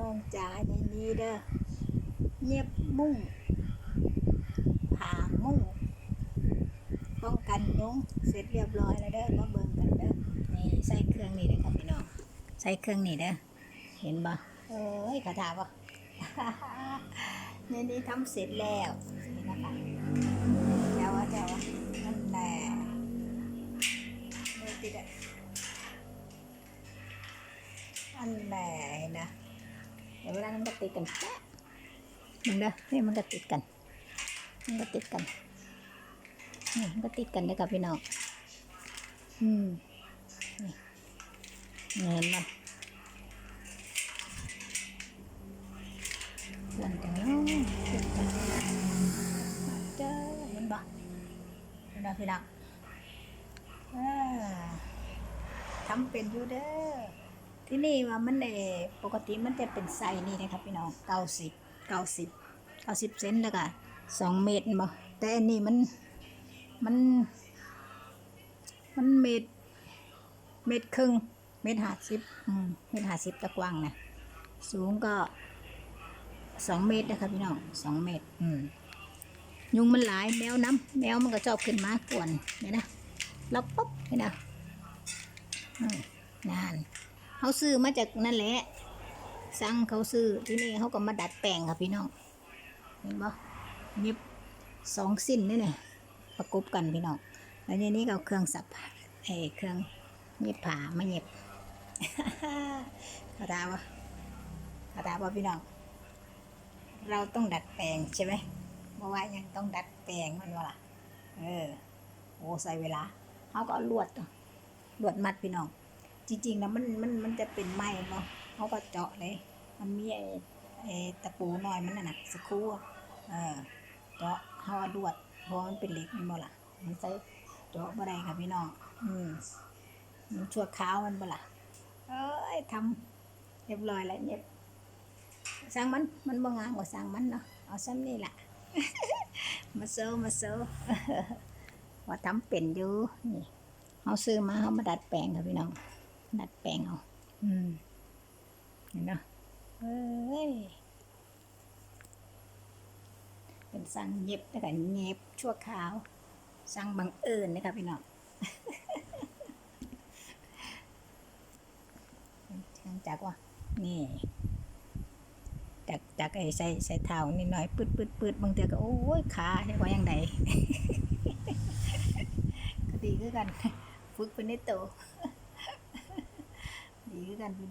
น้องจ๋าในนี้เด้อเงียบมุ่งผ่ามุ่งป้องกันยุงเสร็จเรียบร้อยแล้วเด้อมาเบิ่งกันเด้อนี่ใส่เครื่องนี่เด้อครับพี่น้องใส่เครื่องนี่เด้อเห็นบ่เอ้ยกระถาบ่ในนี้ทำเสร็จแล้วนี่นะคะเจ้าวะเจ้าวะนั่นแหละมือติดอะอันแหละนะ เดี๋ยวเวลามันก็ติดกันมึงเด้อนี่มันก็ติดกัน มันก็ติดกันนี่มันก็ติดกันเลยครับพี่น้องอืมนี่นี่เห็นไหมหลังจากนั้นติดกันมาเจอเห็นปะเห็นปะพี่น้องอ่าทำเป็นอยู่เด้อ ที่นี่ว่ามันเอปกติมันจะเป็นไซนี่นะครับพี่น้องเก้าสิบเก้าสิบเก้าสิบเซนแล้วก็สองเมตรบ่แต่อันนี้มันมัน มันเมตรเมตรครึ่งเมตรห้าสิบอืมเมตรห้าสิบตะกว้างนะสูงก็สองเมตรนะครับพี่น้องสองเมตร อืมยุงมันหลายแมวน้ำแมวมันก็ชอบขึ้นมากวนเนี่ยนะแล้วปุ๊บนี่นะอืมนาน เขาซื้อมาจากนั่นแหละสั่งเขาซื้อที่นี่เขาก็มาดัดแปลงค่ะพี่น้อง เห็นปะเย็บสองสิ้นนี่เนี่ยประกบกันพี่น้องแล้วทีนี้ก็เอาเครื่องสับผ้าเอ้เครื่องเย็บผ้ามาเย็บกระดาวะกระดาวะพี่น้อง เราต้องดัดแปลงใช่ไหมเมื่อวานยังต้องดัดแปลงมันวะล่ะเออโอ้ใส่เวลาเขาก็ลวดลวดมัดพี่น้อง จริงๆนะมันมันมันจะเป็นไม้เนาะเขาก็เจาะเลย มันมีไอ้ไอ้ตะปูหน่อยมันน่ะนะสกรูอะเออเจาะเขาเอาลวดเพราะมันเป็นเหล็กนี่บ่ล่ะมันใส่เจาะบ่ได้ค่ะพี่น้องอืมมันชั่วคราวมันบ่ล่ะเอ้ยทำเรียบร้อยแล้วเนี่ยสร้างมันมันบ่งามกว่าสร้างมันเนาะเอาซ้ำนี่ล่ะมาเซอมาเซอว่าทำเป็นอยู่นี่เขาซื้อมาเขามาดัดแปลงค่ะพี่น้อง ดัดแปลงเอา อืม เห็นเนาะเอ้ย เป็นสั่งเย็บแต่กันเย็บชั่วคราว สั่งบังเอิญนะคะพี่น้องหลังจากว่า นี่จากจากไอ้ใส่ใส่เท้านิดหน่อยปืดปืดปืดบางเทีก็โอ้ยขาใช่ว่ายังไงก็ดีคือกัน ฝึกเป็นในตั วดีคือกันพี่